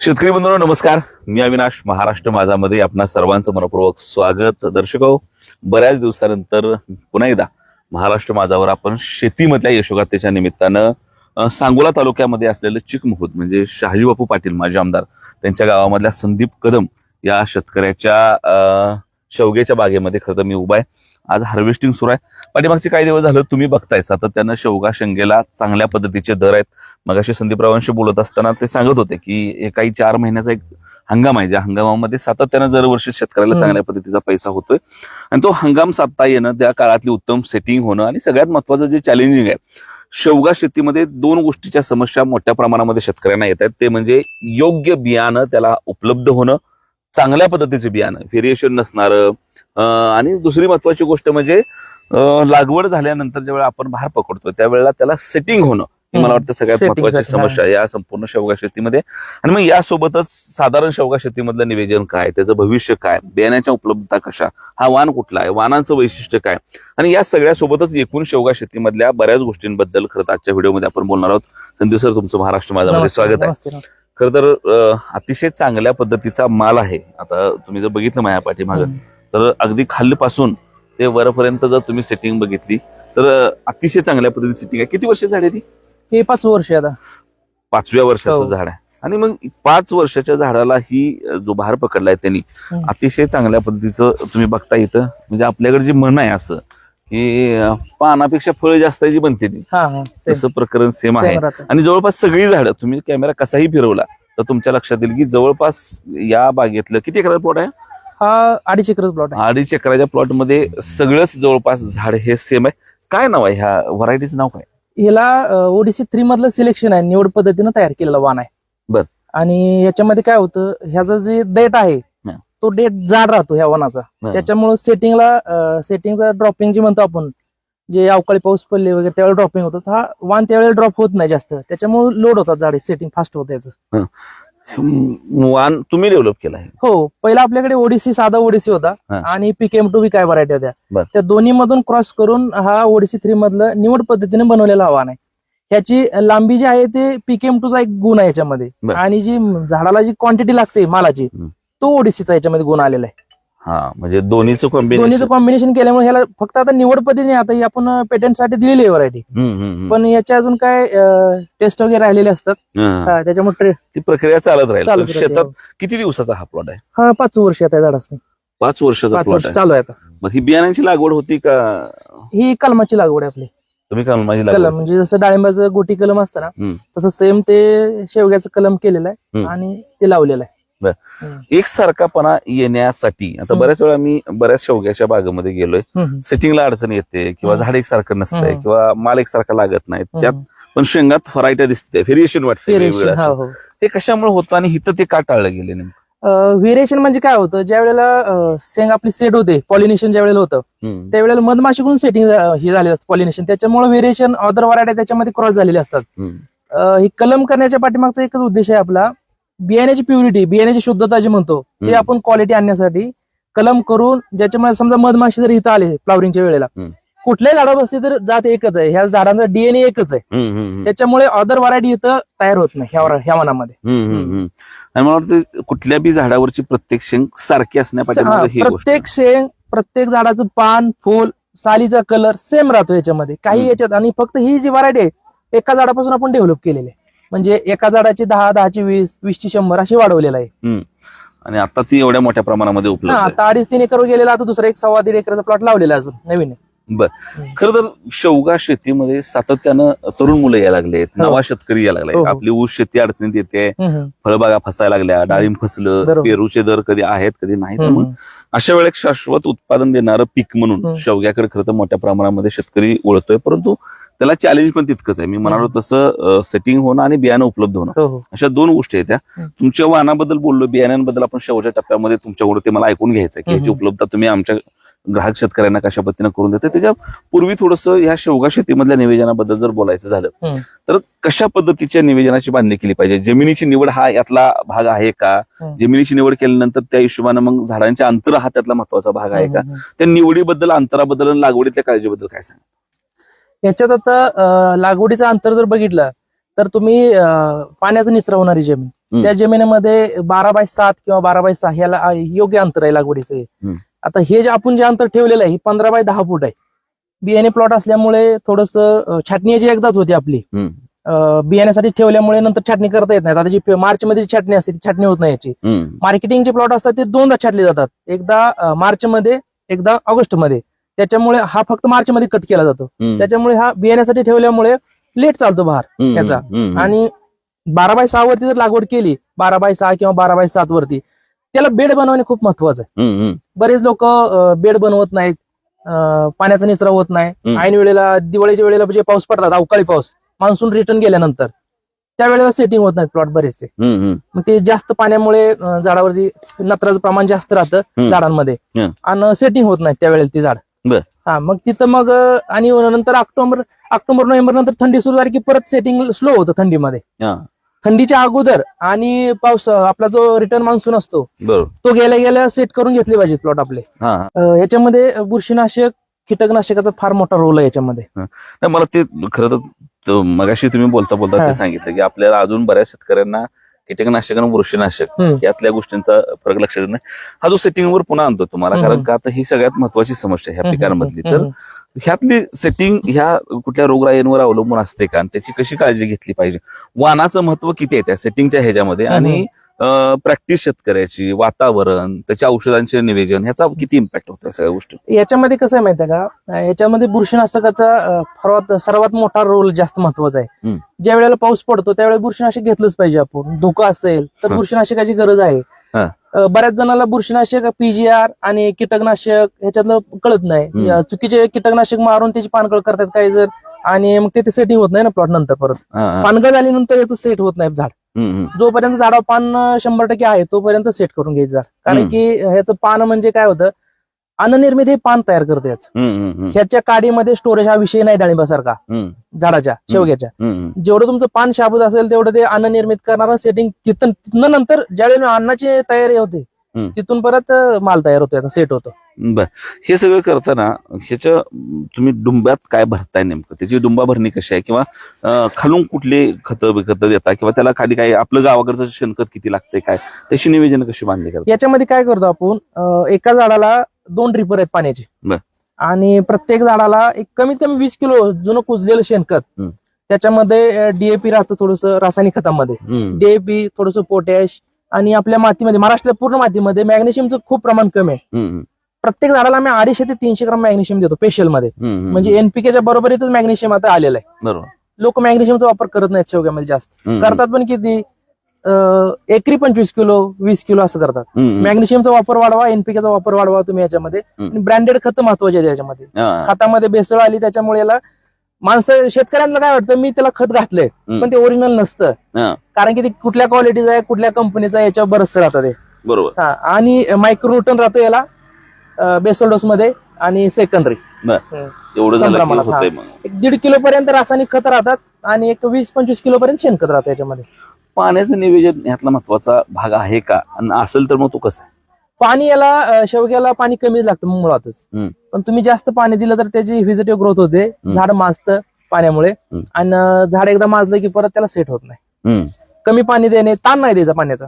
शेतकरी बंधूंनो नमस्कार. मी अविनाश महाराष्ट्र माझामध्ये आपणा सर्वांचं मनपूर्वक स्वागत. दर्शक बऱ्याच दिवसानंतर पुन्हा एकदा महाराष्ट्र माझावर आपण शेतीमधल्या यशोगाथेच्या निमित्तानं सांगोला तालुक्यामध्ये असलेलं चिकमुहूद म्हणजे शहाजी बापू पाटील माजी आमदार त्यांच्या गावामधल्या संदीप कदम या शेतकऱ्याच्या शेवग्याच्या बागेमध्ये खरं तर मी उभा आहे. आज हार्वेस्टिंग सुरू आहे. पाठीमागचे काही दिवस झालं तुम्ही बघताय सातत्यानं शेवगा शेंगेला चांगल्या पद्धतीचे दर आहेत. मगाशी संदीपरावांशी बोलत असताना ते सांगत होते की हे काही चार महिन्याचा एक हंगाम आहे. ज्या हंगामामध्ये सातत्यानं दरवर्षी शेतकऱ्याला. चांगल्या पद्धतीचा पैसा होतोय. आणि तो हंगाम साधता येणं त्या काळातली उत्तम सेटिंग होणं आणि सगळ्यात महत्वाचं जे चॅलेंजिंग आहे शेवगा शेतीमध्ये दोन गोष्टीच्या समस्या मोठ्या प्रमाणामध्ये शेतकऱ्यांना येत आहेत. ते म्हणजे योग्य बियाणं त्याला उपलब्ध होणं चांगल्या पद्धतीचे बियाणं व्हेरिएशन नसणारं. आणि दुसरी महत्वाची गोष्ट म्हणजे लागवड झाल्यानंतर ज्यावेळेला आपण बाहेर पकडतो त्यावेळेला त्याला सेटिंग होणं ही मला. वाटतं सगळ्यात महत्वाची समस्या या संपूर्ण शेवगा शेतीमध्ये. आणि मग यासोबतच साधारण शेवगा शेतीमधलं निवेदन काय त्याचं भविष्य काय बियाण्याच्या उपलब्धता कशा हा वाण कुठला आहे? वाणाचं वैशिष्ट्य काय आणि या सगळ्यासोबतच एकूण शेवगा शेतीमधल्या बऱ्याच गोष्टींबद्दल खरं तर आजच्या व्हिडिओमध्ये आपण बोलणार आहोत. संदीप सर तुमचं महाराष्ट्र माझ्यामध्ये स्वागत आहे. खरं तर अतिशय चांगल्या पद्धतीचा माल आहे आता तुम्ही जर बघितलं माझ्या पाठीमागं. तर अगदी खाल्लीपासून ते वरपर्यंत जर तुम्ही सेटिंग बघितली तर अतिशय चांगल्या पद्धतीची सेटिंग आहे किती वर्ष झाली ती हे पाच वर्ष आहे आता पाचव्या वर्षाचं हो. झाड आहे आणि मग पाच वर्षाच्या झाडाला ही जो बहार पकडलाय त्यांनी. अतिशय चांगल्या पद्धतीचं तुम्ही बघता इथं म्हणजे आपल्याकडे जी म्हण आहे असं की पानापेक्षा फळ जास्त जी बनते ती हा हा. तसं प्रकरण सेम आहे. आणि जवळपास सगळी झाडं तुम्ही कॅमेरा कसाही फिरवला तर तुमच्या लक्षात येईल की जवळपास या बागेतलं किती एकर प्लॉट आहे हा अडीच एकर प्लॉट अडीच एकराच्या प्लॉटमध्ये सगळंच जवळपास झाड हे सेम आहे काय नाव आहे ह्या व्हरायटीचं नाव काय ह्याला ओडीसी थ्री मधलं सिलेक्शन आहे निवड पद्धतीनं तयार केलेला वाण आहे बर. आणि याच्यामध्ये काय होतं ह्याचा जे डेट आहे. तो डेट जाड राहतो ह्या वनाचा. त्याच्यामुळे सेटिंगला सेटिंगचा ड्रॉपिंग जे म्हणतो आपण जे अवकाळी पाऊस पडले वगैरे त्यावेळेला ड्रॉपिंग होतं हा वाण त्यावेळेला ड्रॉप होत नाही जास्त त्याच्यामुळे लोड होतात झाडे सेटिंग फास्ट होतं याचं वाण तुम्ही डेव्हलप केला हो पहिला आपल्याकडे ओडीसी साधा ओडीसी होता. आणि पीकेएम टू बी काय व्हरायटी होत्या. त्या दोन्ही मधून क्रॉस करून हा ओडीसी थ्री मधलं निवड पद्धतीने बनवलेला आव्हान आहे ह्याची लांबी जी आहे ते पीकेएम टूचा एक गुण आहे याच्यामध्ये. आणि जी झाडाला जी क्वांटिटी लागते मालाची. तो ओडीसीचा याच्यामध्ये गुण आलेला आहे. हा म्हणजे दोन्हीचं कॉम्बिनेशन दोन्हीचं कॉम्बिनेशन केल्यामुळे ह्याला फक्त आता निवड पद्धतीने आता ही आपण पेटंटसाठी दिलेली आहे व्हरायटी पण याच्या अजून काय टेस्ट वगैरे राहिलेले असतात. हा, त्याच्यामुळे ट्रे- ती प्रक्रिया चालत राहील. शेतात किती दिवसाचा हा प्लॉट आहे? हा पाच वर्ष आता झाडाच. पाच वर्षाचा पाच प्लॉट वर्ष आहे. चालू आहे आता. मग ही बियाण्यांची लागवड होती का? ही कलमाची लागवड आहे आपली. तुम्ही का माझी कलम लागवड म्हणजे जसं डाळिंबाचं गोटी कलम असतं ना हम्म. तसं सेम ते शेवग्याचं कलम केलेलं आहे हम्म. आणि ते लावलेलं आहे. एकसारखापणा येण्यासाठी आता. बऱ्याच वेळा मी बऱ्याच शेवग्याच्या बागेमध्ये गेलोय. सेटिंगला अडचण येते किंवा. झाड एकसारखं नसतंय. किंवा माल एकसारखा लागत नाही त्यात. पण शेंगात व्हरायटी दिसते व्हेरिएशन वाटते वेगवेगळं हा. हो. ते कशामुळे होतं आणि हिथं ते का टाळलं गेले नेमकं व्हेरिएशन म्हणजे काय होतं ज्या वेळेला शेंग आपली सेट होते पॉलिनेशन ज्या वेळेला होतं. त्यावेळेला मधमाशीकडून सेटिंग हे झालेलं असतं पॉलिनेशन त्याच्यामुळे व्हेरिएशन अदर वरायट्या त्याच्यामध्ये क्रॉस झालेले असतात ही कलम करण्याच्या पाठीमागचा एकच उद्देश आहे आपला बियाण्याची प्युरिटी बियाण्याची शुद्धता जी म्हणतो ते. आपण क्वालिटी आणण्यासाठी कलम करून ज्याच्यामुळे समजा मधमाशी जर इथं आले फ्लावरिंगच्या वेळेला. कुठल्याही झाडा बसली तर जात एकच आहे ह्या झाडांचा डीएनए एकच आहे. त्याच्यामुळे अदर व्हरायटी इथं तयार होत नाही ह्या हम्म. आणि मला वाटतं कुठल्या बी झाडावरची प्रत्येक शेंग सारखी असण्यापाठी ही प्रत्येक शेंग प्रत्येक झाडाचं पान फुल सालीचा कलर सेम राहतो याच्यामध्ये काही. याच्यात आणि फक्त ही जी व्हरायटी आहे एका झाडापासून आपण डेव्हलप केलेली आहे म्हणजे एका झाडाची दहा दहाची वीस वीसची शंभर अशी वाढवलेलं आहे हम्म. आणि आता ती एवढ्या मोठ्या प्रमाणामध्ये हा, उपलब्ध आहे आता अडीच तीन एकरवर गेलेला आता दुसरा एक सव्वा दीड एकरचा प्लॉट लावलेला आहे अजून नवीन आहे. बर. खरं तर शेवगा शेतीमध्ये सातत्यानं तरुण मुलं यायला लागलेत हो. नवा शेतकरी यायला हो, लागले हो. आपली ऊस शेती अडचणीत येते. फळबागा फसायला लागल्या डाळिंब फसलं. पेरूचे दर कधी आहेत कधी नाही हम्म, त्यामुळे अशा वेळेस शाश्वत उत्पादन देणारं पीक म्हणून. शेवग्याकडे खरं तर मोठ्या प्रमाणामध्ये शेतकरी ओळखतोय परंतु त्याला चॅलेंज पण तितकंच आहे मी म्हणालो तसं सेटिंग होणं आणि बियाणं उपलब्ध होणं हो हो अशा दोन गोष्टी आहेत त्या. तुमच्या वाहनाबद्दल बोललो बियाण्यांबद्दल आपण शेवटच्या टप्प्यामध्ये तुमच्याकडून ते मला ऐकून घ्यायचं की याची हम्म. उपलब्धता तुम्ही आमच्या ग्राहक शेतकऱ्यांना कशा पद्धतीने करून देते त्याच्या पूर्वी थोडंसं ह्या शेवगा शेतीमधल्या निवेदनाबद्दल जर बोलायचं झालं. तर कशा पद्धतीच्या निवेदनाची बांधणी केली पाहिजे जमिनीची निवड हा यातला भाग आहे का. जमिनीची निवड केल्यानंतर त्या हिशोबानं मग झाडांच्या अंतर हा त्यातला महत्त्वाचा भाग आहे का. त्या निवडीबद्दल अंतराबद्दल आणि लागवडीतल्या काळजीबद्दल काय सांग याच्यात आता लागवडीचं अंतर जर बघितलं तर तुम्ही पाण्याचा निचरा होणारी जमीन. त्या जमिनीमध्ये बारा बाय सात किंवा बारा बाय सहा ह्याला अं, योग्य अंतर आहे लागवडीचं. आता हे जे आपण जे अंतर ठेवलेलं आहे हे पंधरा बाय दहा फूट आहे. बियाणे प्लॉट असल्यामुळे थोडस छाटणी याची एकदाच होती आपली. बियाण्यासाठी ठेवल्यामुळे नंतर छाटणी करता येत नाही आता जी मार्च मध्ये जी छाटणी असते ती छाटणी होत नाही याची. मार्केटिंगचे प्लॉट असतात ते दोनदा छाटले जातात. एकदा मार्च मध्ये एकदा ऑगस्टमध्ये त्याच्यामुळे हा फक्त मार्च मध्ये कट केला जातो. त्याच्यामुळे हा बियाण्यासाठी ठेवल्यामुळे लेट चालतो बहार याचा. आणि बारा बाय सहा वरती जर लागवड केली बारा बाय सहा किंवा बारा बाय सात वरती त्याला बेड बनवणे खूप महत्वाचं आहे. बरेच लोक बेड बनवत नाहीत पाण्याचा निचरा होत नाही. ऐन वेळेला दिवाळीच्या वेळेला जे पाऊस पडतात अवकाळी पाऊस मान्सून रिटर्न गेल्यानंतर त्यावेळेला सेटिंग होत नाहीत प्लॉट बरेचसे. मग ते जास्त पाण्यामुळे झाडावरती नत्राचं प्रमाण जास्त राहतं. झाडांमध्ये. आणि सेटिंग होत नाही त्यावेळेला ती झाड. हा मग तिथं मग आणि नंतर ऑक्टोबर ऑक्टोबर नोव्हेंबर नंतर थंडी सुरू झाली की परत सेटिंग स्लो होतं थंडीमध्ये. थंडीच्या अगोदर आणि पाऊस आपला जो रिटर्न मान्सून असतो बरोबर तो गेल्या गेल्या सेट करून घेतले पाहिजे प्लॉट आपले हा हा. अं, याच्यामध्ये बुरशीनाशक कीटकनाशकाचा फार मोठा रोल आहे याच्यामध्ये नाही मला ते खरं तर त- मगाशी तुम्ही बोलता बोलता हा. ते सांगितलं की आपल्याला अजून बऱ्याच शेतकऱ्यांना कीटकनाशक आणि बुरशीनाशक हम्म. यातल्या गोष्टींचा फरक लक्षात येत नाही हा जो सेटिंगवर पुन्हा आणतो तुम्हाला हम्म. कारण का आता ही सगळ्यात महत्वाची समस्या आहे ह्या पिकांमधली हम्म, तर ह्यातली सेटिंग ह्या कुठल्या रोगराईंवर अवलंबून असते का? आणि त्याची कशी काळजी घेतली पाहिजे? वानाचं महत्त्व किती आहे त्या सेटिंगच्या ह्याच्यामध्ये? आणि प्रॅक्टिस शेतकऱ्याची वातावरण त्याच्या औषधांचे निवेदन ह्याचा किती इम्पॅक्ट होतो सगळ्या गोष्टी? याच्यामध्ये कसं आहे माहिती आहे का याच्यामध्ये बुरशीनाशकाचा सर्वात मोठा रोल जास्त महत्त्वाचा आहे. ज्या वेळेला पाऊस पडतो त्यावेळेला बुरशीनाशक घेतलंच पाहिजे आपण. धोका असेल तर. बुरशीनाशकाची गरज आहे. बऱ्याच जणांना बुरशीनाशक पीजीआर आणि कीटकनाशक ह्याच्यातलं कळत नाही. चुकीचे कीटकनाशक मारून त्याची पानगळ करतात काही जर आणि मग ते सेटिंग होत नाही ना प्लॉट नंतर परत. पानगळ झाल्यानंतर याचं सेट होत नाही झाड. जोपर्यंत झाडावर पान शंभर टक्के आहे तोपर्यंत सेट करून घ्यायचं झाड. कारण. की ह्याचं पान म्हणजे काय होतं? अननिर्मित हे पान तयार करते. ह्याच्या काडीमध्ये स्टोरेज हा विषय नाही डाळिंबासारखा. झाडाच्या शेवग्याच्या. जेवढं तुमचं पान शाबूत असेल तेवढं ते अननिर्मित करणारं सेटिंग तिथं तिथनं नंतर ज्यावेळी अन्नाची तयारी होते. तिथून परत माल तयार होतो याचा सेट होतो. बर. हे सगळं करताना ह्याच्या तुम्ही डुंब्यात काय भरताय नेमकं? त्याची डुंबा भरणी कशी आहे? किंवा खालून कुठले खतं बिखतं देता? किंवा त्याला खाली काय आपलं गावाकडचं शेणखत किती लागतंय काय? त्याची नियोजन कशी बांधली याच्यामध्ये काय करतो आपण एका झाडाला दोन ड्रिपर आहेत पाण्याचे. आणि प्रत्येक झाडाला एक कमीत कमी वीस किलो जुनं कुजलेलं शेणखत. त्याच्यामध्ये डीएपी राहतं थोडस रासायनिक खतामध्ये. डीएपी थोडस पोटॅश आणि आपल्या मातीमध्ये महाराष्ट्रातल्या पूर्ण मातीमध्ये मॅग्नेशियमचं खूप प्रमाण कमी आहे. प्रत्येक झाडाला आम्ही अडीचशे ते तीनशे ग्राम मॅग्नेशियम देतो स्पेशलमध्ये. म्हणजे एनपीकेच्या बरोबरीतच मॅग्नेशियम आता आलेलं आहे. बरोबर. लोक मॅग्नेशियमचा वापर करत नाहीत शेवग्यामध्ये जास्त. करतात पण किती? एकरी पंचवीस किलो वीस किलो असं करतात. मॅग्नेशियमचा वापर वाढवा एनपीकेचा वापर वाढवा तुम्ही याच्यामध्ये. ब्रँडेड खतं महत्त्वाचे याच्यामध्ये. खतामध्ये भेसळ आली त्याच्यामुळे याला माणसं शेतकऱ्यांना काय वाटतं मी त्याला खत घातलंय. पण ते ओरिजिनल नसतं. कारण की ते कुठल्या क्वालिटीचं आहे कुठल्या कंपनीचं आहे याच्यावर बरंचसं राहतं ते. बरोबर. हा आणि मायक्रोन्यूटन राहतं याला बेसल डोस मध्ये आणि सेकंडरी एवढं एक दीड किलो पर्यंत रासायनिक खत राहतात आणि एक वीस पंचवीस किलो पर्यंत शेणखत राहतं याच्यामध्ये. पाण्याचं नियोजन ह्यातला महत्त्वाचा भाग आहे का? आणि असेल तर मग तो कसा आहे? पाणी याला शेवग्याला पाणी कमीच लागतं मुळातच. हम्म. पण तुम्ही जास्त पाणी दिलं तर त्याची व्हिजिटिव्ह ग्रोथ होते. झाड माजतं पाण्यामुळे. हम्म. आणि झाड एकदा माजलं की परत त्याला सेट होत नाही. हम्म, कमी पाणी देणे ताण नाही द्यायचा पाण्याचा.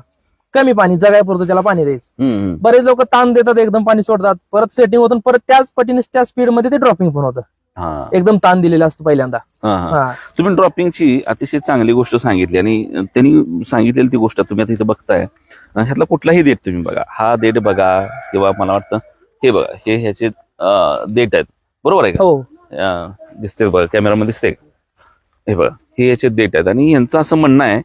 कमी पाणी जगायपुरतं त्याला पाणी द्यायचं. हम्म, हम्म. बरेच लोक ताण देतात एकदम पाणी सोडतात. परत सेटिंग होतं परत त्याच पटीने त्या स्पीडमध्ये ते ड्रॉपिंग पण होतं. एकदम ताण दिलेला असतो पहिल्यांदा. तुम्ही ड्रॉपिंगची अतिशय चांगली गोष्ट सांगितली आणि त्यांनी सांगितलेली ती गोष्ट तुम्ही आता इथे बघताय. ह्यातला कुठलाही देठ तुम्ही बघा. हा देठ बघा किंवा मला वाटतं हे बघा हे ह्याचे देठ आहेत. बरोबर आहे का? हो. दिसते बघा कॅमेरामध्ये दिसते? हे बघा हे याचे देठ आहेत. आणि यांचं असं म्हणणं आहे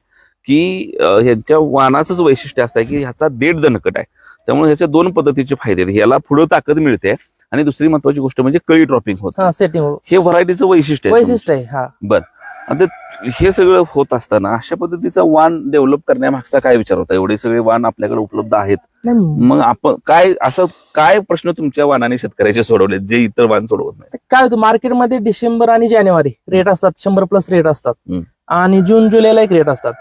की ह्यांच्या वाणाचंच वैशिष्ट्य असं आहे की ह्याचा देठ दणकट आहे. त्यामुळे ह्याच्या दोन पद्धतीचे फायदे आहेत. याला पुढं ताकद मिळते आणि दुसरी महत्वाची गोष्ट म्हणजे कळी ड्रॉपिंग होत. हा सेटिंग हे व्हरायटीचं वैशिष्ट्य आहे वैशिष्ट्य आहे हा. बर. आता हे सगळं होत असताना अशा पद्धतीचा वाण डेव्हलप करण्यामागचा काय विचार होता? एवढे सगळे वाण आपल्याकडे उपलब्ध आहेत. मग आपण काय असं काय प्रश्न तुमच्या वाणाने शेतकऱ्याचे सोडवले जे इतर वाण सोडवत नाही काय होतं मार्केटमध्ये डिसेंबर आणि जानेवारी रेट असतात शंभर प्लस रेट असतात. आणि जून जुलैला एक रेट असतात.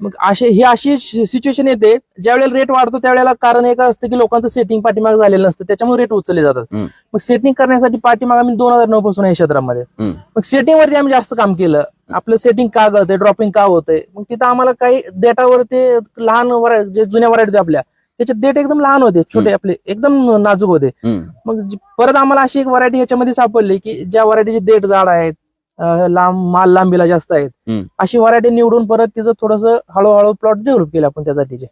मग असे ही अशी सिच्युएशन येते ज्या वेळेला रेट वाढतो त्यावेळेला कारण एक असतं की लोकांचं सेटिंग पाठीमाग झालेलं नसतं त्याच्यामुळे रेट उचलले जातात. मग सेटिंग करण्यासाठी पाठीमाग आम्ही दोन हजार नऊ पासून आहे क्षेत्रामध्ये. मग सेटिंग वरती आम्ही जास्त काम केलं आपलं सेटिंग का गळतंय ड्रॉपिंग का होतंय मग तिथं आम्हाला काही डेटावर ते लहान जे जुन्या वरायटी होते आपल्या त्याचे डेट एकदम लहान होते छोटे आपले एकदम नाजूक होते. मग परत आम्हाला अशी एक व्हरायटी ह्याच्यामध्ये सापडली की ज्या व्हरायटीचे देठ जाड आहेत लांब माल लांबीला जास्त आहेत. अशी व्हरायटी निवडून परत तिचं थोडस हळूहळू प्लॉट डेव्हलप केले आपण त्या जातीचे.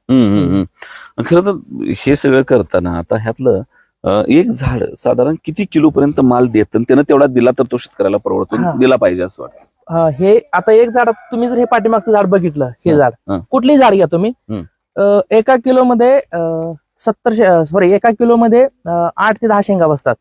खरं तर हे सगळं करताना आता ह्यातलं एक झाड साधारण किती किलो पर्यंत माल देत त्यानं तेवढा दिला तर तो शेतकऱ्याला. परवडतो दिला पाहिजे असं वाटतं हे आता एक झाड तुम्ही जर हे पाठीमागचं झाड बघितलं हे झाड. कुठलीही झाड घ्या तुम्ही एका किलो मध्ये सत्तर सॉरी एका किलो मध्ये आठ ते दहा शेंगा बसतात.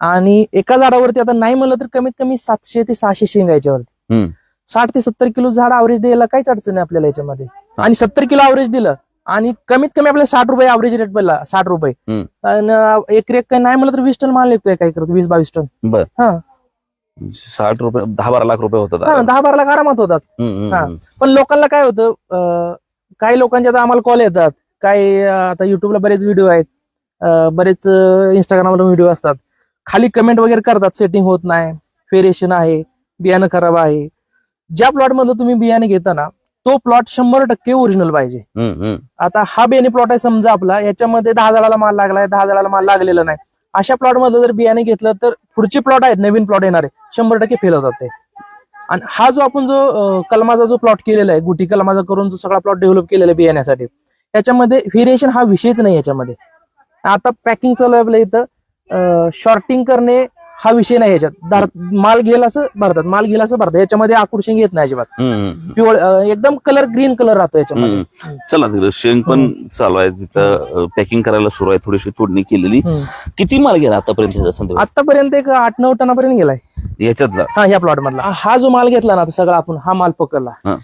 आणि एका झाडावरती आता नाही म्हणलं तर कमीत कमी सातशे ते सहाशे शेंगा याच्यावरती. साठ ते सत्तर किलो झाड अवरेज द्यायला काहीच अडचण नाही आपल्याला याच्यामध्ये. आणि सत्तर किलो अवरेज दिलं आणि कमीत कमी आपल्याला साठ रुपये अवरेज रेट पडला साठ रुपये. आणि एक रेक काही नाही म्हणलं तर वीस टन माल निघतोय काय करतो वीस बावीस टन. बर. हा. साठ रुपये दहा बारा लाख रुपये होतात. दहा बारा लाख आरामात होतात. हा. पण लोकांना काय होतं काही लोकांच्या आता आम्हाला कॉल येतात. काही आता युट्यूबला बरेच व्हिडिओ आहेत. बरेच इंस्टाग्रामला व्हिडिओ असतात. खाली कमेंट वगैरे करतात सेटिंग होत नाही फेरिएशन आहे बियाणं खराब आहे. ज्या प्लॉट मधलं तुम्ही बियाणे घेता ना तो प्लॉट शंभर टक्के ओरिजिनल पाहिजे. आता हा बेनी प्लॉट आहे समजा आपला याच्यामध्ये दहा झाडाला माल लागलाय दहा झाडाला माल लागलेला नाही. अशा प्लॉट मधलं जर बियाणे घेतलं तर पुढचे प्लॉट आहेत नवीन प्लॉट येणारे शंभर टक्के फेल होतात ते. आणि हा जो आपण जो कलमाचा जो प्लॉट केलेला आहे गुटी कलमाचा करून जो सगळा प्लॉट डेव्हलप केलेला आहे बियाण्यासाठी त्याच्यामध्ये व्हेरिएशन हा विषयच नाही याच्यामध्ये. आता पॅकिंग चालू आहे आपल्या इथं. शॉर्टिंग करणे हा विषय नाही याच्यात माल घेईल असं भरतात. माल घेईल असं भरतात. याच्यामध्ये आकुर्शिंग येत नाही अजिबात. पिवळ एकदम कलर ग्रीन कलर राहतो याच्यामध्ये. चला तिकडे. शेंग पण चालू आहे. तिथं पॅकिंग करायला सुरू आहे. थोडीशी तोडणी केलेली. किती माल गेला आतापर्यंत आतापर्यंत एक आठ नऊ टनापर्यंत गेलाय. याच्यातला? हा ह्या प्लॉट मधला. हा जो माल घेतला ना आता सगळा आपण हा माल पकडला हा.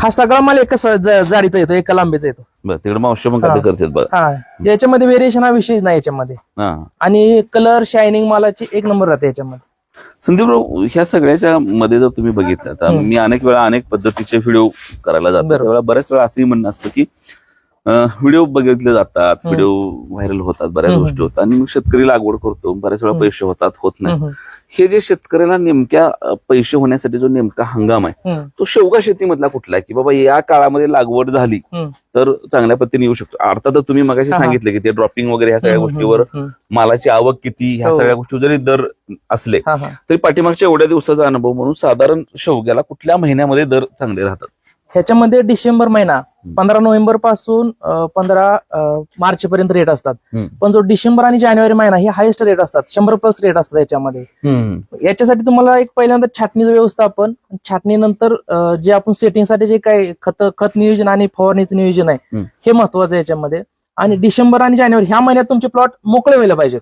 हा सगळा माल एका स- ज- जाडीचा येतो एका लांबीचा येतो बरं तिकडे मावशी पण. करतात बघा हा याच्यामध्ये व्हेरिएशन हा विषयच नाही याच्यामध्ये हा आणि कलर शायनिंग मालाची एक नंबर राहते याच्यामध्ये संदीप राव ह्या सगळ्याच्या मध्ये जर तुम्ही बघितलं तर. मी अनेक वेळा अनेक पद्धतीचे व्हिडिओ करायला जातो बरोबर. त्यावेळेला बऱ्याच वेळा असंही म्हणणं असतं की व्हिडिओ बघितले जातात. व्हिडिओ व्हायरल होतात बऱ्याच. गोष्टी होतात आणि मग शेतकरी लागवड करतो बऱ्याच वेळा. पैसे होतात होत नाही हम्म, हे जे शेतकऱ्याला नेमक्या पैसे होण्यासाठी जो नेमका हंगाम आहे तो शेवगा शेतीमधला कुठला आहे की बाबा या काळामध्ये लागवड झाली. तर चांगल्या पद्धतीने येऊ शकतो अर्थात तुम्ही मगाशी. सांगितलं की ते ड्रॉपिंग वगैरे ह्या सगळ्या गोष्टीवर मालाची आवक किती ह्या हो. सगळ्या गोष्टी जरी दर असले. तरी पाठीमागच्या एवढ्या दिवसाचा अनुभव म्हणून साधारण शेवग्याला कुठल्या महिन्यामध्ये दर चांगले राहतात ह्याच्यामध्ये डिसेंबर महिना पंधरा नोव्हेंबरपासून पंधरा मार्च पर्यंत रेट असतात. पण जो डिसेंबर आणि जानेवारी महिना हे हायेस्ट रेट असतात. शंभर प्लस रेट असतात याच्यामध्ये याच्यासाठी तुम्हाला एक पहिल्यांदा छाटणीचं व्यवस्थापन छाटणीनंतर जे आपण सेटिंगसाठी जे काही खत खत नियोजन आणि फवारणीचं नियोजन आहे. हे महत्वाचं आहे याच्यामध्ये. आणि डिसेंबर आणि जानेवारी ह्या महिन्यात तुमचे प्लॉट मोकळे व्हायला पाहिजेत.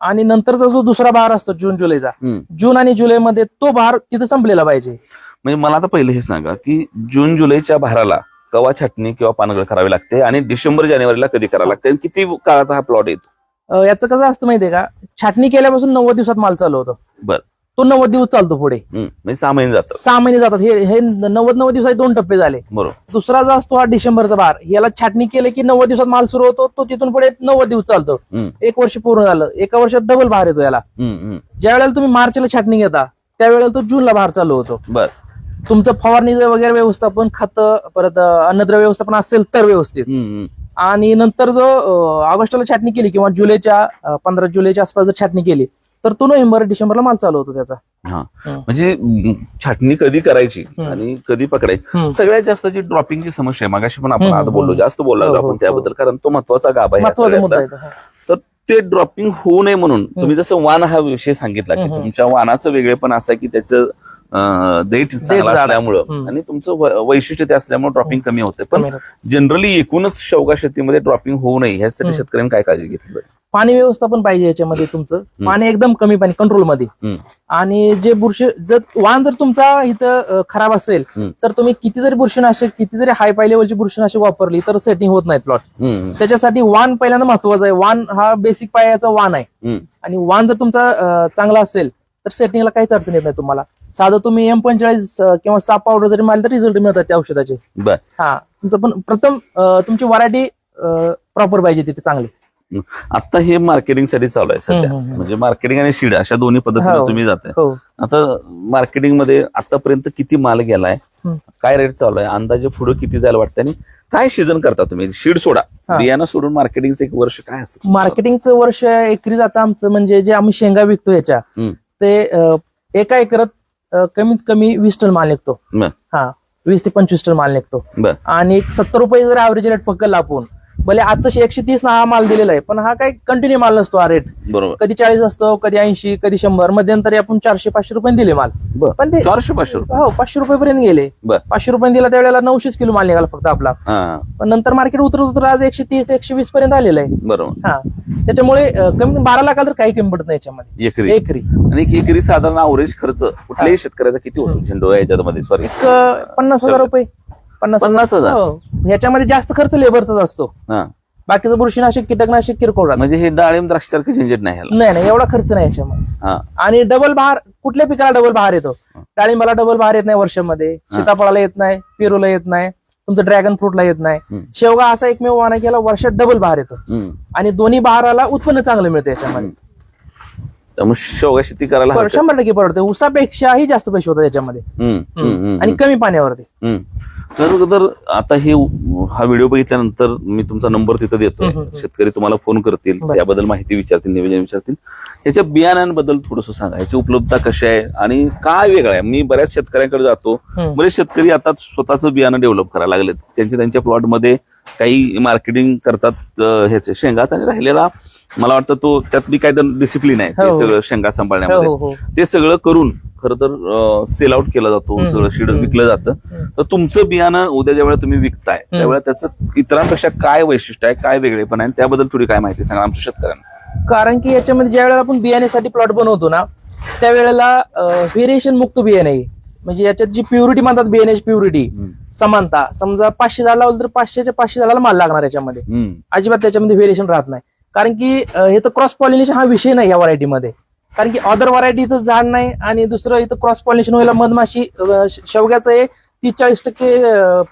आणि नंतरचा जो दुसरा बहार असतो जून जुलैचा. जून आणि जुलैमध्ये तो बहार तिथं संपलेला पाहिजे. म्हणजे मला आता पहिले हे सांगा की जून जुलैच्या भाराला कवा छाटणी किंवा पानगळ करावी लागते आणि डिसेंबर जानेवारीला कधी करावी लागते? आणि किती काळात हा प्लॉट येतो? याचं कसं असतं माहितीये का? छाटणी केल्यापासून नव्वद दिवसात माल चालू होतो. बर. तो नव्वद दिवस चालतो पुढे. म्हणजे सहा महिने जातात. सहा महिने जातात. हे हे नव्वद नव्वद दिवसाचे दोन टप्पे झाले. बरोबर. दुसरा जो असतो हा डिसेंबरचा बार याला छाटणी केलं की नव्वद दिवसात माल सुरू होतो तो तिथून पुढे नव्वद दिवस चालतो. एक वर्ष पूर्ण झालं. एका वर्षात डबल बाहेर येतो याला. ज्या वेळेला तुम्ही मार्चला छाटणी घेता त्यावेळेला तो जूनला बाहेर चालू होतो. बर. तुमचं फवारणीचं वगैरे व्यवस्थापन खतं परत अन्नद्रव्य व्यवस्थापन असेल तर व्यवस्थित. आणि नंतर जो ऑगस्टला छाटणी केली किंवा जुलैच्या पंधरा जुलैच्या आसपास जर छाटणी केली तर तो नोव्हेंबर डिसेंबरला माल चालू होतो त्याचा हा. म्हणजे छाटणी कधी करायची. आणि कधी पकडायची. सगळ्यात जास्त जी ड्रॉपिंगची समस्या आहे मागाशी पण आपण आता बोललो. जास्त बोलला हो, हो, आपण त्याबद्दल कारण तो महत्त्वाचा गाभा आहे. तर ते ड्रॉपिंग होऊ नये म्हणून तुम्ही जसं वाण हा विषय सांगितला की. तुमच्या वाणाचं वेगळेपण असं आहे की त्याचं देठ चांगला. असल्यामुळं. आणि तुमचं वैशिष्ट्य ते असल्यामुळे ड्रॉपिंग कमी होते पण. जनरली एकूणच शेवगा शेतीमध्ये ड्रॉपिंग होऊ नये ह्यासाठी. शेतकऱ्यांनी काय काळजी घेतली पाहिजे पाणी व्यवस्थापन पाहिजे याच्यामध्ये तुमचं पाणी एकदम कमी पाणी कंट्रोलमध्ये हम्म. आणि जे बुरशी जर वाण जर तुमचा इथं खराब असेल. तर तुम्ही किती जरी बुरशीनाशक किती जरी हाय पाय लेवलची बुरशीनाशक वापरली तर सेटिंग होत नाही प्लॉट त्याच्यासाठी वाण पहिल्यांदा महत्त्वाचा आहे वाण हा बेसिक पायाचा वाण आहे आणि वाण जर तुमचा चांगला असेल तर सेटिंगला काहीच अडचण येत नाही तुम्हाला साधं तुम्ही एम पंचेचाळीस किंवा साप पावडर जरी मारले तर रिझल्ट मिळतात त्या औषधाचे. बर. हा. तुमचं पण प्रथम अं, तुमची व्हरायटी प्रॉपर पाहिजे तिथे चांगली. आता हे मार्केटिंगसाठी चालू आहे सध्या. हम्म, हम्म, हम्म. म्हणजे मार्केटिंग आणि सीड अशा दोन्ही पद्धतीने हो. तुम्ही जाताय. हो. आता मार्केटिंगमध्ये आतापर्यंत किती माल गेलाय? हम्म. काय रेट चालू आहे? अंदाजे पुढे किती जायला वाटतं आणि काय सीझन करता तुम्ही? सीड सोडा. हा. बियाणं सोडून मार्केटिंगचं एक वर्ष काय असतं? मार्केटिंगचं वर्ष एकरी जातं आमचं म्हणजे जे आम्ही शेंगा विकतो याच्या हम्म. ते अं, एका एकरात कमीत कमी वीस टन माल निघतो. हा वीस ते पंचवीस टन माल निघतो. आणि एक सत्तर रुपये जर ऍव्हरेज रेट पकडला आपण भले आजचं एकशे तीस ना हा माल दिलेला आहे पण हा काही कंटिन्यू माल नसतो हा रेट बरोबर. कधी चाळीस असतो कधी ऐंशी कधी शंभर. मध्यंतरी आपण चारशे पाचशे रुपये दिले माल. बर. पण ते चारशे पाचशे रुपये. हो पाचशे रुपयेपर्यंत गेले. बर. पाचशे रुपये दिला त्यावेळेला नऊशेच किलो माल निघाला फक्त आपला. हा. पण नंतर मार्केट उतरत उतरत आज एकशे तीस एकशे वीस पर्यंत आलेलं आहे. बरोबर. हा. त्याच्यामुळे अं, कमी बारा लाखाला तर काही कमी पडत नाही याच्यामध्ये. एकरी. एकरी. आणि एक एकरी साधारण अवरेज खर्च कुठल्याही शेतकऱ्याचा किती होतो? झेंडू याच्यामध्ये सॉरी एक, अं, पन्नास हजार रुपये. पन्नास पन्नास हजार. हो. ह्याच्यामध्ये जास्त खर्च लेबरचाच असतो. हा. बाकीचं बुरशीनाशक कीटकनाशक किरकोळ राहतं. म्हणजे हे डाळिंब द्राक्ष सारखं झंझट नाही ह्याला. नाही नाही एवढा खर्च नाही याच्यामध्ये हा. आणि डबल बहार कुठल्या पिकाला डबल बहार येतो? डाळिंबाला डबल बहार येत नाही वर्षामध्ये. सीताफळाला येत नाही पेरूला येत नाही तुमचं ड्रॅगन फ्रूटला येत नाही. शेवगा असा एकमेव वाणा केला वर्षात डबल बहार येतो. हम्म. आणि दोन्ही बहाराला उत्पन्न चांगलं मिळतं याच्यामध्ये त्यामुळे शेवगा शेती करायला हरकत- शंभर टक्के परवडते उसापेक्षाही जास्त पैसे होतात याच्यामध्ये. हम्म, हम्म, हम्म, आणि कमी पाण्यावरती. हम्म. तर तर आता हे हा व्हिडिओ बघितल्यानंतर मी तुमचा नंबर तिथं देतोय. शेतकरी तुम्हाला फोन करतील बरं. त्याबद्दल माहिती विचारतील निवेदन विचारतील. याच्या बियाण्यांबद्दल थोडस सांगा. याची उपलब्धता कशी आहे आणि काय वेगळं आहे? मी बऱ्याच शेतकऱ्यांकडे जातो. हम्म. बरेच शेतकरी आता स्वतःचं बियाणं डेव्हलप करायला लागलेत. त्यांच्या त्यांच्या प्लॉटमध्ये काही मार्केटिंग करतात अं, ह्याचे शेंगाचा आणि राहिलेला मला वाटतं तो त्यात बी काय डिसिप्लिन आहे ते हो. सगळं शेंगा हो सांभाळण्यामध्ये. हो हो ते सगळं करून खरं तर सेल आउट केलं जातो सगळं शिड विकलं जातं. तर तुमचं बियाणं उद्या ज्या वेळेला तुम्ही विकताय त्यावेळेला त्याचं इतरांपेक्षा काय वैशिष्ट्य आहे काय वेगळेपण आहे? त्याबद्दल थोडी काय माहिती सांगा आमच्या शेतकऱ्यांना? कारण की याच्यामध्ये ज्या वेळेला आपण बियाण्यासाठी प्लॉट बनवतो ना त्यावेळेला व्हेरिएशन मुक्त बियाणे. आहे. म्हणजे याच्यात जी प्युरिटी म्हणतात बियाण्याची प्युरिटी समानता. समजा पाचशे लावलं तर पाचशेच्या पाचशे झाडाला माल लागणार याच्यामध्ये. अजिबात त्याच्यामध्ये व्हेरिएशन राहत नाही. कारण की हे तर क्रॉस पॉलिनेशन हा विषय नाही या व्हरायटीमध्ये कारण की अदर व्हरायटी इथं झाड नाही आणि दुसरं इथं क्रॉस पॉलिनेशन व्हायला मधमाशी शेवग्याचं हे तीस चाळीस टक्के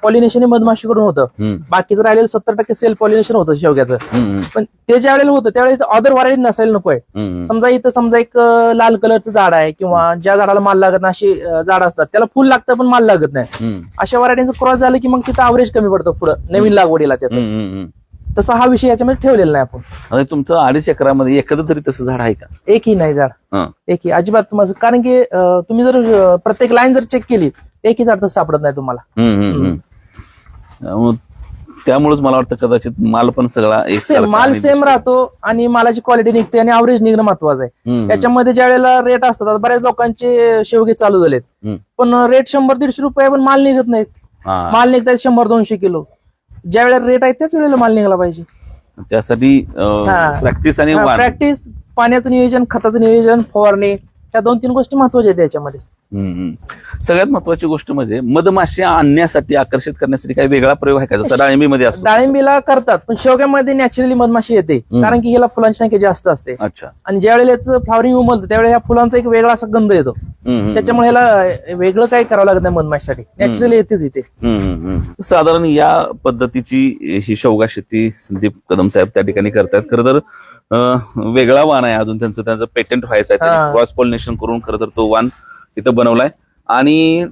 पॉलिनेशन हे मधमाशीकडून होतं. बाकीचं राहिलेलं सत्तर टक्के सेल्फ पॉलिनेशन होतं शेवग्याचं. पण ते ज्या वेळेला होतं त्यावेळेला अदर व्हरायटी नसायला नकोय. समजा इथं समजा एक लाल कलरचं झाड आहे किंवा ज्या झाडाला माल लागत नाही अशी झाड असतात त्याला फुल लागतं पण माल लागत नाही. अशा व्हरायटीचं क्रॉस झालं की मग तिथं अवरेज कमी पडतं पुढं नवीन लागवडीला त्याचं. तसा हा विषय याच्यामध्ये ठेवलेला नाही आपण. तुमचं अडीच एकरामध्ये एखादं तरी तसं झाड आहे का? एकही नाही झाड. हं. एकही. अजिबात तुम्हाला कारण की अं, तुम्ही जर अं, प्रत्येक लाईन जर चेक केली एकही झाड तर सापडत नाही तुम्हाला. हम्म. हम्म. हम्म. त्यामुळं- त्यामुळेच मला वाटतं कदाचित माल पण सगळा माल सेम राहतो आणि मालाची क्वालिटी निघते आणि अवरेज निघणं महत्वाचं आहे. त्याच्यामध्ये ज्या वेळेला रेट असतात आता बऱ्याच लोकांचे शेवगे चालू झालेत. पण रेट शंभर दीडशे रुपये पण माल निघत नाहीत. माल निघतात शंभर दोनशे किलो. ज्या वेळेला रेट आहे त्याच वेळेला माल निघाला पाहिजे त्यासाठी हा. प्रॅक्टिस आणि वाण. प्रॅक्टिस पाण्याचं नियोजन खताचं नियोजन फवारणी ह्या दोन तीन गोष्टी महत्त्वाच्या आहेत याच्यामध्ये. सगळ्यात महत्वाची गोष्ट म्हणजे मधमाशी आणण्यासाठी आकर्षित करण्यासाठी काही वेगळा प्रयोग आहे का? जसं डाळिंबीमध्ये असतो डाळिंबीला करतात पण शेवग्यामध्ये नॅचरली मधमाशी येते. कारण की ह्याला फुलांची संख्या जास्त असते. अच्छा. आणि ज्या वेळेला याचं फ्लॉवरिंग उमलतं त्यावेळेला ह्या फुलांचा एक वेगळा असा गंध येतो. त्याच्यामुळे ह्याला वेगळं काही करावं लागत नाही मधमाशीसाठी. नॅचरली येतेच इथे. साधारण या पद्धतीची ही शेवगा शेती संदीप कदम साहेब त्या ठिकाणी करतात खरं तर वेगळा वाण आहे अजून त्यांचं. त्यांचं पेटंट व्हायचं आहे. क्रॉस पॉलिनेशन करून खरं तर तो वाण इथं बनवलाय. आणि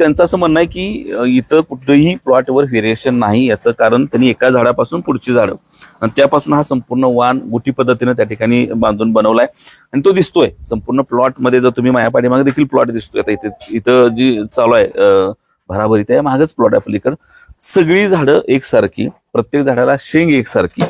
त्यांचं असं म्हणणं आहे की इथं कुठलंही प्लॉटवर व्हेरिएशन नाही याचं कारण त्यांनी एका झाडापासून पुढची झाडं. आणि त्यापासून हा संपूर्ण वाण गुटी पद्धतीने त्या ठिकाणी बांधून बनवलाय. आणि तो दिसतोय. संपूर्ण प्लॉटमध्ये जर तुम्ही माया पाठीमागे देखील प्लॉट दिसतोय. आता इथे इथं जी चालू आहे अं, भराभरी मागच प्लॉट आहे पलीकडं. सगळी झाडं एकसारखी प्रत्येक झाडाला शेंग एकसारखी.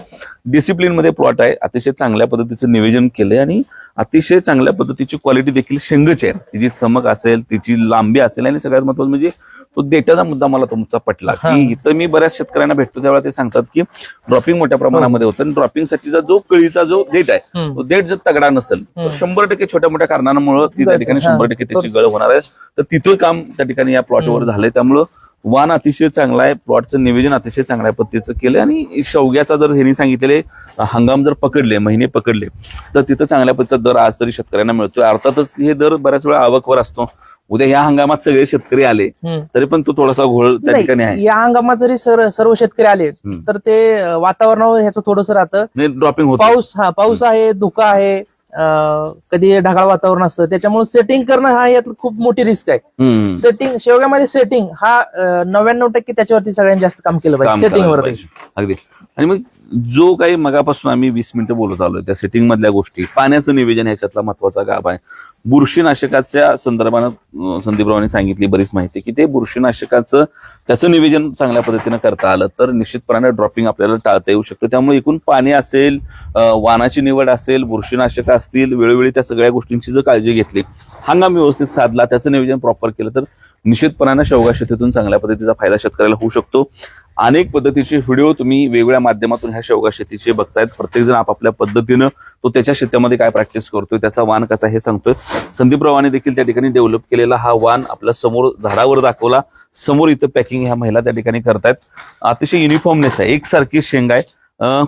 डिसिप्लिनमध्ये प्लॉट आहे. अतिशय चांगल्या पद्धतीचं नियोजन केलंय आणि अतिशय चांगल्या पद्धतीची क्वालिटी देखील शेंगच आहे. तिची चमक असेल तिची लांबी असेल आणि सगळ्यात महत्वाचं म्हणजे तो डेटाचा मुद्दा मला तुमचा पटला की इथं मी बऱ्याच शेतकऱ्यांना भेटतो त्यावेळेला ते सांगतात की ड्रॉपिंग मोठ्या प्रमाणामध्ये होतं. आणि ड्रॉपिंग साठीचा जो कळीचा जो डेट आहे. तो डेट जर तगडा नसेल तर शंभर टक्के छोट्या मोठ्या कारणांमुळे ती त्या ठिकाणी हा. शंभर टक्के त्याची गळ होणार आहे. तर तिथं काम त्या ठिकाणी या प्लॉटवर झालंय. त्यामुळं वाण अतिशय चांगला आहे. प्लॉटचं नियोजन अतिशय चांगल्या पद्धतीचं केलं आणि शेवग्याचा जर ह्यांनी सांगितलेले हंगाम जर पकडले महिने पकडले तर तिथं चांगल्या पद्धतीचा दर आज तरी शेतकऱ्यांना मिळतोय. अर्थातच हे दर बऱ्याच वेळा आवकवर असतो. उद्या ह्या हंगामात सगळे शेतकरी आले हम्म. तरी पण तो थोडासा घोळ त्या ठिकाणी आहे. या हंगामात जरी सर- सर्व शेतकरी आले हम्म. तर ते अं, वातावरणावर ह्याचं थोडस राहतं. ड्रॉपिंग होत. पाऊस हा पाऊस आहे धुका आहे अं, कधी ढगाळ वातावरण असतं त्याच्यामुळे सेटिंग करणं हा यात खूप मोठी रिस्क आहे. सेटिंग शेवग्यामध्ये सेटिंग हा नव्याण्णव टक्के त्याच्यावरती सगळ्यांनी जास्त काम केलं काम पाहिजे सेटिंग करायला पाहिजे. अगदी. आणि मग जो काही मगापासून आम्ही वीस मिनिटं बोलत आलोय त्या सेटिंग मधल्या गोष्टी पाण्याचं नियोजन ह्याच्यातला महत्त्वाचा गाभ आहे. बुरशीनाशकाच्या संदर्भानं अं, संदीपरावांनी सांगितली बरीच माहिती की ते बुरशीनाशकाचं त्याचं नियोजन चांगल्या पद्धतीनं करता आलं तर निश्चितपणाने ड्रॉपिंग आपल्याला टाळता येऊ शकतं. त्यामुळे एकूण पाणी असेल वानाची निवड असेल बुरशीनाशक असतील वेळोवेळी त्या सगळ्या गोष्टींची जर काळजी घेतली हंगाम व्यवस्थित साधला त्याचं नियोजन प्रॉपर केलं तर निश्चितपणानं शेवगा शेतीतून चांगल्या पद्धतीचा फायदा शेतकऱ्याला होऊ शकतो. अनेक पद्धतीचे व्हिडिओ तुम्ही वेगवेगळ्या माध्यमातून ह्या शेवगा शेतीचे बघतायत. प्रत्येकजण आपापल्या पद्धतीनं तो त्याच्या शेतामध्ये काय प्रॅक्टिस करतोय त्याचा वाण कसा हे सांगतोय. संदीपरावाने देखील त्या ठिकाणी डेव्हलप केलेला हा वाण आपल्यासमोर झाडावर दाखवला. समोर इथं पॅकिंग ह्या महिला त्या ठिकाणी करतायत. अतिशय युनिफॉर्मनेस आहे. एकसारखी शेंग आहे.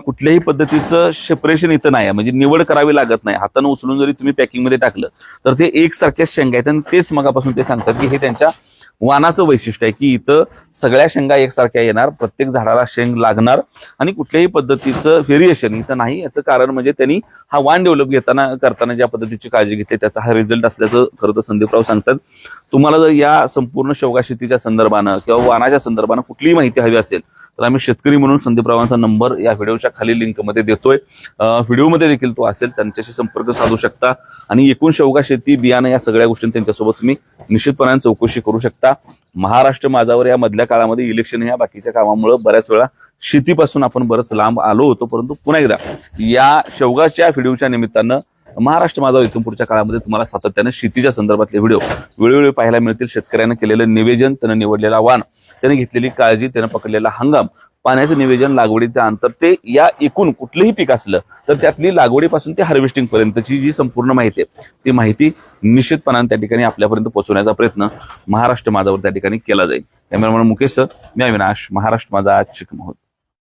कुठल्याही पद्धतीचं सेपरेशन इथं नाही म्हणजे निवड करावी लागत नाही. हातानं उचलून जरी तुम्ही पॅकिंगमध्ये टाकलं तर ते एकसारख्याच शेंगा आहेत. आणि तेच मगापासून ते सांगतात की हे त्यांच्या वानाचं वैशिष्ट्य आहे की इथं सगळ्या शेंगा एकसारख्या येणार प्रत्येक झाडाला शेंग लागणार आणि कुठल्याही पद्धतीचं व्हेरिएशन इथं नाही. याचं कारण म्हणजे त्यांनी हा वाण डेव्हलप घेताना करताना ज्या पद्धतीची काळजी घेते त्याचा हा रिझल्ट असल्याचं खरं तर संदीपराव सांगतात. तुम्हाला जर या संपूर्ण शेवगा शेतीच्या संदर्भानं किंवा वानाच्या संदर्भानं कुठलीही माहिती हवी असेल तर आम्ही शेतकरी म्हणून संदीपरावांचा नंबर या व्हिडिओच्या खाली लिंकमध्ये देतोय. व्हिडिओमध्ये देखील तो असेल त्यांच्याशी संपर्क साधू शकता. आणि एकूण शेवगा शेती बियाणं या सगळ्या गोष्टी त्यांच्यासोबत तुम्ही निश्चितपणाने चौकशी करू शकता. महाराष्ट्र माझावर या मधल्या काळामध्ये इलेक्शन या बाकीच्या कामामुळे बऱ्याच वेळा शेतीपासून आपण बरंच लांब आलो होतो परंतु पुन्हा एकदा या शेवगाच्या व्हिडिओच्या निमित्तानं महाराष्ट्र माझा इथून पुढच्या काळामध्ये तुम्हाला सातत्याने शेतीच्या संदर्भातले व्हिडिओ वेळोवेळी पाहायला मिळतील. शेतकऱ्यांना केलेलं निवेदन त्यानं निवडलेला वाण त्याने घेतलेली काळजी त्यानं पकडलेला हंगाम पाण्याचं निवेदन लागवडीचं अंतर ते या एकूण कुठलंही पीक असलं तर त्यातली लागवडीपासून ते हार्वेस्टिंग पर्यंतची जी संपूर्ण माहिती आहे ती माहिती निश्चितपणाने त्या ठिकाणी आपल्यापर्यंत पोहोचवण्याचा प्रयत्न महाराष्ट्र माझावर त्या ठिकाणी केला जाईल. कॅमेरामॅन मुकेश सर मी अविनाश महाराष्ट्र माझा आज शिकमहोत